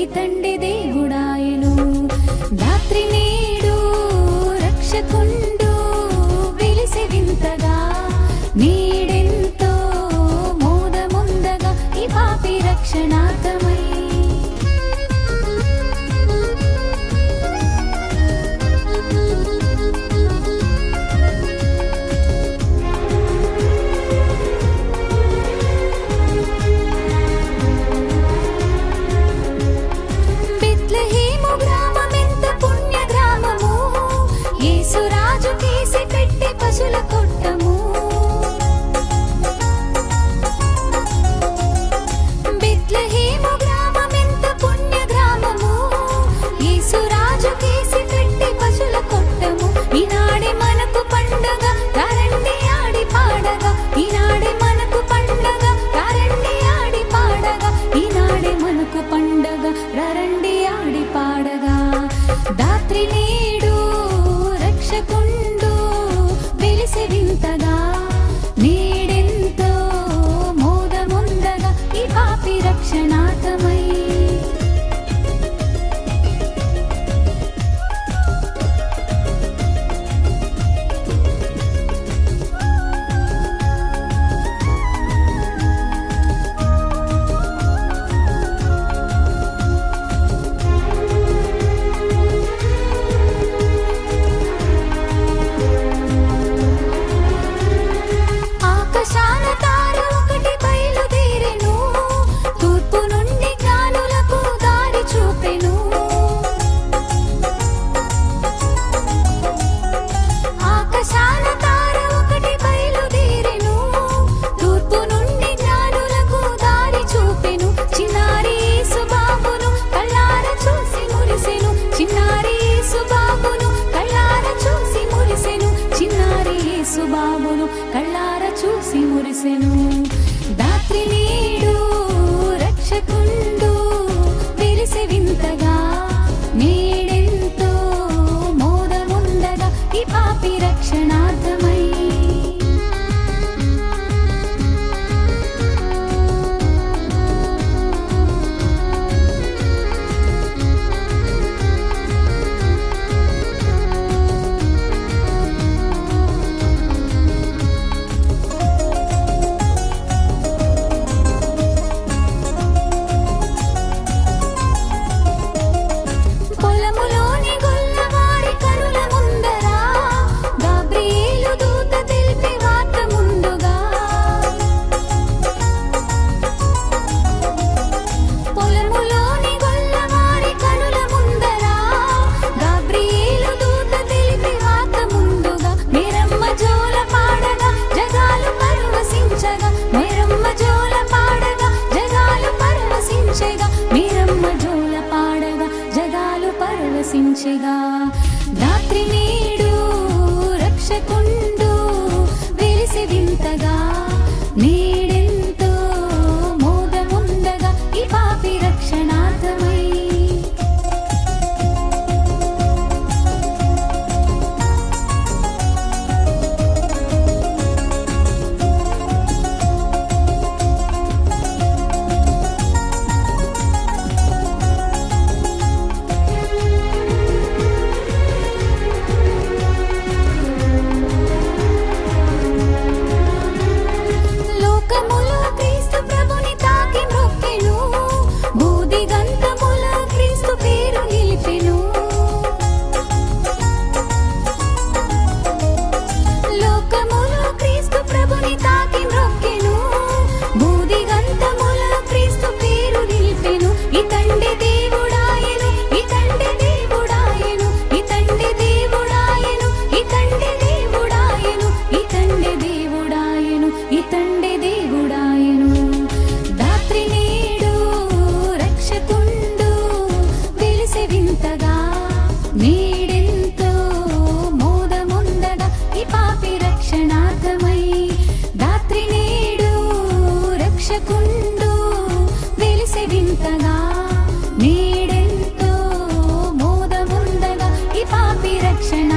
ఇతండిది యేసుబాబును కళ్ళార చూసి మురిసెను. నివసించగా దాత్రిని నాదమై దాత్రి నేడు రక్షకుండు వెలిసె వింతగా నేడెంతో మోదముందగా ఈ పాపి రక్షణ.